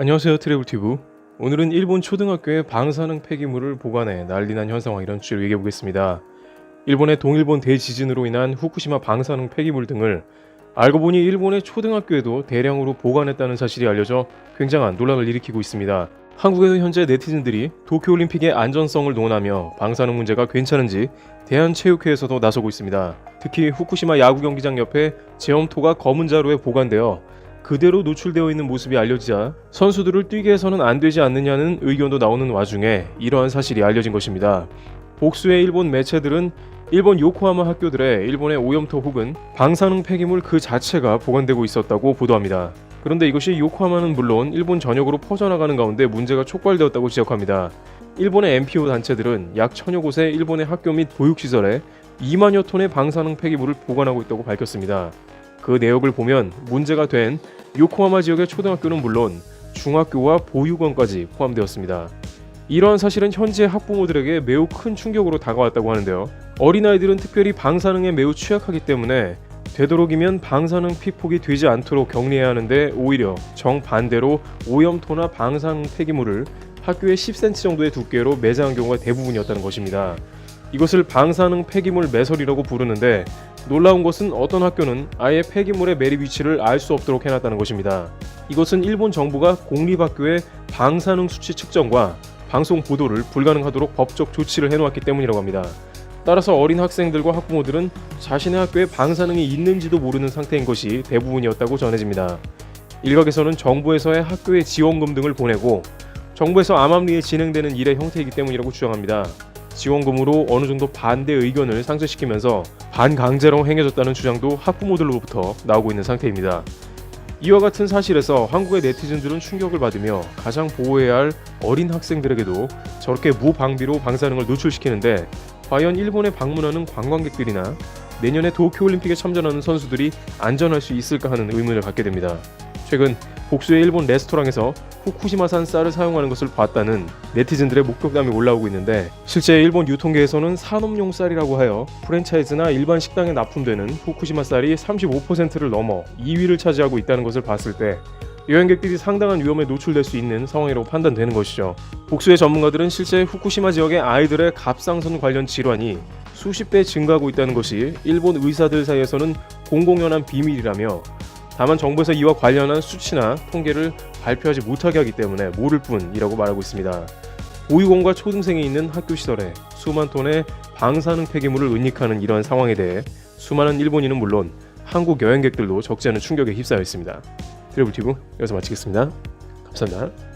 안녕하세요 트래블튜브. 오늘은 일본 초등학교의 방사능 폐기물을 보관해 난리난 현 상황 이런 주제로 얘기해 보겠습니다. 일본의 동일본 대지진으로 인한 후쿠시마 방사능 폐기물 등을 알고 보니 일본의 초등학교에도 대량으로 보관했다는 사실이 알려져 굉장한 논란을 일으키고 있습니다. 한국에도 현재 네티즌들이 도쿄올림픽의 안전성을 논하며 방사능 문제가 괜찮은지 대한체육회에서도 나서고 있습니다. 특히 후쿠시마 야구 경기장 옆에 제염토가 검은 자루에 보관되어 그대로 노출되어 있는 모습이 알려지자 선수들을 뛰게 해서는 안 되지 않느냐는 의견도 나오는 와중에 이러한 사실이 알려진 것입니다. 복수의 일본 매체들은 일본 요코하마 학교들의 일본의 오염토 혹은 방사능 폐기물 그 자체가 보관되고 있었다고 보도합니다. 그런데 이것이 요코하마는 물론 일본 전역으로 퍼져나가는 가운데 문제가 촉발되었다고 지적합니다. 일본의 NPO 단체들은 약 천여 곳의 일본의 학교 및 보육시설에 2만여 톤의 방사능 폐기물을 보관하고 있다고 밝혔습니다. 그 내역을 보면 문제가 된 요코하마 지역의 초등학교는 물론 중학교와 보육원까지 포함되었습니다. 이러한 사실은 현재 학부모들에게 매우 큰 충격으로 다가왔다고 하는데요. 어린아이들은 특별히 방사능에 매우 취약하기 때문에 되도록이면 방사능 피폭이 되지 않도록 격리해야 하는데 오히려 정반대로 오염토나 방사능 폐기물을 학교의 10cm 정도의 두께로 매장한 경우가 대부분이었다는 것입니다. 이것을 방사능 폐기물 매설이라고 부르는데 놀라운 것은 어떤 학교는 아예 폐기물의 매립 위치를 알 수 없도록 해놨다는 것입니다. 이것은 일본 정부가 공립학교의 방사능 수치 측정과 방송 보도를 불가능하도록 법적 조치를 해놓았기 때문이라고 합니다. 따라서 어린 학생들과 학부모들은 자신의 학교에 방사능이 있는지도 모르는 상태인 것이 대부분이었다고 전해집니다. 일각에서는 정부에서의 학교에 지원금 등을 보내고 정부에서 암암리에 진행되는 일의 형태이기 때문이라고 주장합니다. 지원금으로 어느 정도 반대 의견을 상쇄시키면서 반강제로 행해졌다는 주장도 학부모들로부터 나오고 있는 상태입니다. 이와 같은 사실에서 한국의 네티즌들은 충격을 받으며 가장 보호해야 할 어린 학생들에게도 저렇게 무방비로 방사능을 노출시키는데 과연 일본에 방문하는 관광객들이나 내년에 도쿄올림픽에 참전하는 선수들이 안전할 수 있을까 하는 의문을 갖게 됩니다. 최근 복수의 일본 레스토랑에서 후쿠시마산 쌀을 사용하는 것을 봤다는 네티즌들의 목격담이 올라오고 있는데 실제 일본 유통계에서는 산업용 쌀이라고 하여 프랜차이즈나 일반 식당에 납품되는 후쿠시마 쌀이 35%를 넘어 2위를 차지하고 있다는 것을 봤을 때 여행객들이 상당한 위험에 노출될 수 있는 상황이라고 판단되는 것이죠. 복수의 전문가들은 실제 후쿠시마 지역의 아이들의 갑상선 관련 질환이 수십 배 증가하고 있다는 것이 일본 의사들 사이에서는 공공연한 비밀이라며 다만 정부에서 이와 관련한 수치나 통계를 발표하지 못하게 하기 때문에 모를 뿐이라고 말하고 있습니다. 보육원과 초등생이 있는 학교 시설에 수만 톤의 방사능 폐기물을 은닉하는 이러한 상황에 대해 수많은 일본인은 물론 한국 여행객들도 적지 않은 충격에 휩싸여 있습니다. 트래블티브 여기서 마치겠습니다. 감사합니다.